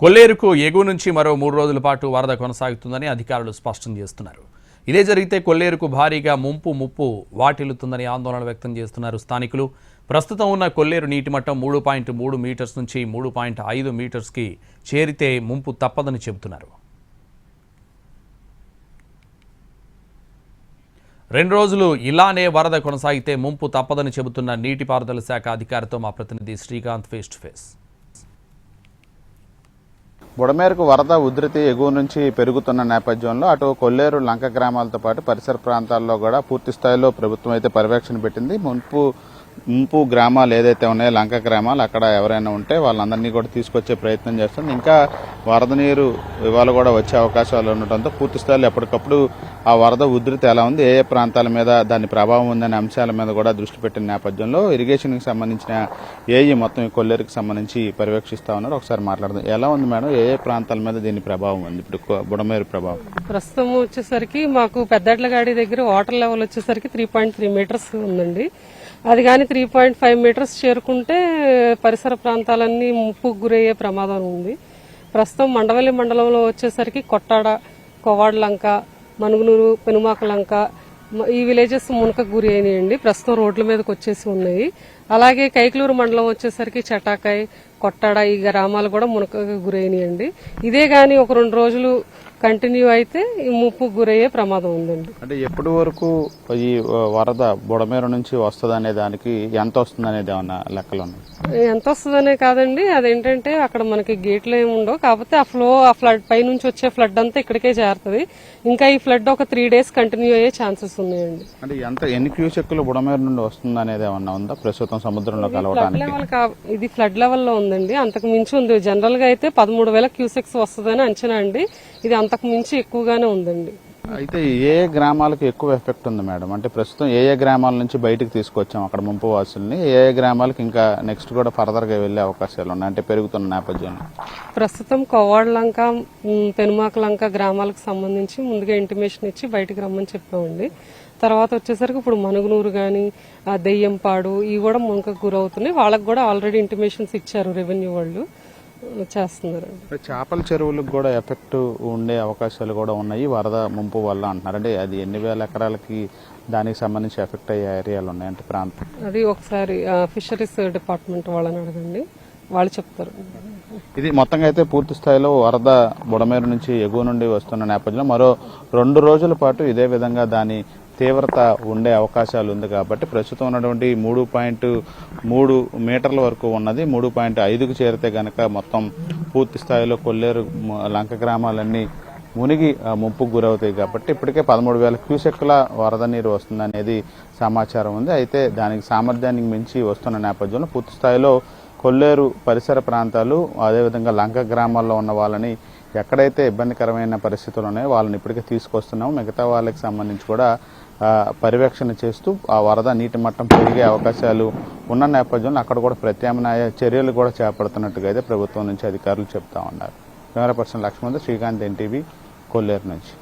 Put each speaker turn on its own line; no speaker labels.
కొల్లేరుకు ఎగువ నుంచి మరో మూడు రోజుల పాటు వరద కొనసాగుతుందని అధికారులు స్పష్టం చేస్తున్నారు. ఇదే జరిగితే కొల్లేరుకు భారీగా ముంపు ముప్పు వాటిల్లుతుందని ఆందోళన వ్యక్తం చేస్తున్నారు స్థానికులు. ప్రస్తుతం ఉన్న కొల్లేరు నీటి మట్టం మూడు పాయింట్ మూడు మీటర్స్ నుంచి మూడు పాయింట్ ఐదు మీటర్స్కి చేరితే ముంపు తప్పదని చెబుతున్నారు. రెండు రోజులు ఇలానే వరద కొనసాగితే ముంపు తప్పదని చెబుతున్న నీటిపారుదల శాఖ అధికారితో మా ప్రతినిధి శ్రీకాంత్ ఫేస్ టు ఫేస్.
బుడమేరకు వరద ఉధృతి ఎగువ నుంచి పెరుగుతున్న నేపథ్యంలో అటు కొల్లేరు లంక గ్రామాలతో పాటు పరిసర ప్రాంతాల్లో కూడా పూర్తి స్థాయిలో ప్రభుత్వం అయితే పర్యవేక్షణ పెట్టింది. మున్పు ముంపు గ్రామాలు ఏదైతే ఉన్నాయో లంక గ్రామాలు అక్కడ ఎవరైనా ఉంటే వాళ్ళందరినీ కూడా తీసుకొచ్చే ప్రయత్నం చేస్తుంది ఇంకా వరద నీరు ఇవాళ కూడా వచ్చే అవకాశాలు ఉండటంతో పూర్తి స్థాయిలో ఎప్పటికప్పుడు ఆ వరద ఉధృతి ఎలా ఉంది ఏ ఏ ప్రాంతాల మీద దాని ప్రభావం ఉందనే అంశాల మీద కూడా దృష్టి పెట్టిన నేపథ్యంలో ఇరిగేషన్కి సంబంధించిన ఏఈ మొత్తం ఈ కొల్లేరుకి సంబంధించి పర్యవేక్షిస్తా ఉన్నారు. ఒకసారి మాట్లాడదాం. ఎలా ఉంది మేడం? ఏ ఏ ప్రాంతాల మీద దీని ప్రభావం ఉంది? ఇప్పుడు బుడమేరు ప్రభావం.
ప్రస్తుతం వచ్చేసరికి మాకు పెద్దట్లగాడి దగ్గర వాటర్ లెవెల్ వచ్చేసరికి త్రీ పాయింట్ త్రీ మీటర్స్ ఉందండి. అది కానీ త్రీ పాయింట్ ఫైవ్ మీటర్స్ చేరుకుంటే పరిసర ప్రాంతాలన్నీ ముప్పుకు గురయ్యే ప్రమాదం ఉంది. ప్రస్తుతం మండవల్లి మండలంలో వచ్చేసరికి కొట్టాడ కొవ్వాడలంక మనుగునూరు పెనుమాక లంక ఈ విలేజెస్ మునకకు గురి అయినాయండి. ప్రస్తుతం రోడ్ల మీదకి వచ్చేసి ఉన్నాయి. అలాగే కైకలూరు మండలం వచ్చేసరికి చటాకాయ్ కొట్టాడ ఈ గ్రామాలు కూడా మునకకు గురైనాయండి. ఇదే గాని ఒక రెండు రోజులు కంటిన్యూ అయితే ఈ ముప్పు గురయ్యే ప్రమాదం ఉందండి.
అంటే ఎప్పటి వరకు ఈ వరద బుడమేరు నుంచి వస్తుంది అనే దానికి ఎంత వస్తుంది అనేది ఏమన్నా లెక్కలు ఉన్నాయి?
ఎంత వస్తుందనే కాదండి. అదేంటంటే అక్కడ మనకి గేట్లు ఏమి ఉండవు. కాకపోతే ఆ ఫ్లో ఆ ఫ్లడ్ పై నుంచి వచ్చే ఫ్లడ్ అంతా ఇక్కడికే చేరుతుంది ఇంకా ఈ ఫ్లడ్ ఒక త్రీ డేస్ కంటిన్యూ అయ్యే ఛాన్సెస్ ఉన్నాయండి.
అంటే ఎంత ఎన్ని క్యూసెక్కులు బుడమేరు నుండి వస్తుంది అనేది ఏమన్నా ఉందా? ప్రస్తుతం సముద్రంలో
ఫ్లడ్
కలవడానికి.
లెవెల్ ఇది ఫ్లడ్ లెవెల్లో ఉందండి. అంతకు మించి ఉంది. జనరల్గా అయితే పదమూడు వేల క్యూసెక్స్ వస్తుందని అంచనా అండి. ఇది అంతకు మించి ఎక్కువగానే ఉందండి.
అయితే ఏ ఏ గ్రామాలకు ఎక్కువ ఎఫెక్ట్ ఉంది మేడం? అంటే ప్రస్తుతం ఏ ఏ గ్రామాల నుంచి బయటకు తీసుకొచ్చాం అక్కడ ముంపు వాసుల్ని? ఏ ఏ గ్రామాలకు ఇంకా నెక్స్ట్ కూడా ఫర్దర్గా వెళ్ళే అవకాశాలు ఉన్నాయి? అంటే పెరుగుతున్న నేపథ్యంలో.
ప్రస్తుతం కోవాడలంక పెనుమాకలంక గ్రామాలకు సంబంధించి ముందుగా ఇంటిమేషన్ ఇచ్చి బయటకు రమ్మని చెప్పామండి. తర్వాత వచ్చేసరికి ఇప్పుడు మనుగునూరు గాని దెయ్యంపాడు ఇవి కూడా మునకకు గురవుతున్నాయి. వాళ్ళకి కూడా ఆల్రెడీ ఇంటిమేషన్స్ ఇచ్చారు రెవెన్యూ వాళ్ళు. ఆ, చేస్తున్నారండి
చేపల చెరువులకు కూడా ఎఫెక్ట్ ఉండే అవకాశాలు కూడా ఉన్నాయి. వరద ముంపు వల్ల అంటున్నారు. అంటే అది ఎన్ని వేల ఎకరాలకి దానికి సంబంధించి ఎఫెక్ట్ అయ్యే ఏరియాలు ఉన్నాయి అంటే ప్రాంతం.
అది ఒకసారి ఫిషరీస్ డిపార్ట్మెంట్ వాళ్ళని అడగండి. వాళ్ళు చెప్తారు.
ఇది మొత్తంగా అయితే పూర్తి స్థాయిలో వరద బుడమేరు నుంచి ఎగువ నుండి వస్తున్న నేపథ్యంలో మరో రెండు రోజుల పాటు ఇదే విధంగా దాని తీవ్రత ఉండే అవకాశాలు ఉంది కాబట్టి ప్రస్తుతం ఉన్నటువంటి మూడు పాయింట్ మూడు మీటర్ల వరకు ఉన్నది. మూడు పాయింట్ ఐదుకు చేరితే గనక మొత్తం పూర్తి స్థాయిలో కొల్లేరు లంక గ్రామాలన్నీ మునిగి ముంపుకు గురవుతాయి కాబట్టి ఇప్పటికే పదమూడు వేల క్యూసెక్ల వరద నీరు వస్తుందనేది సమాచారం ఉంది. అయితే దానికి సామర్థ్యానికి మించి వస్తున్న నేపథ్యంలో పూర్తి స్థాయిలో కొల్లేరు పరిసర ప్రాంతాలు అదేవిధంగా లంక గ్రామాల్లో ఉన్న వాళ్ళని ఎక్కడైతే ఇబ్బందికరమైన పరిస్థితులు ఉన్నాయో వాళ్ళని ఇప్పటికే తీసుకొస్తున్నాము. మిగతా వాళ్ళకి సంబంధించి కూడా పర్యవేక్షణ చేస్తూ ఆ వరద నీటి మట్టం పెరిగే అవకాశాలు ఉన్న నేపథ్యంలో అక్కడ కూడా ప్రత్యామ్నాయ చర్యలు కూడా చేపడుతున్నట్టుగా అయితే ప్రభుత్వం నుంచి అధికారులు చెప్తా ఉన్నారు. Camera person Lakshman Srikanth NTV Kolleru నుంచి.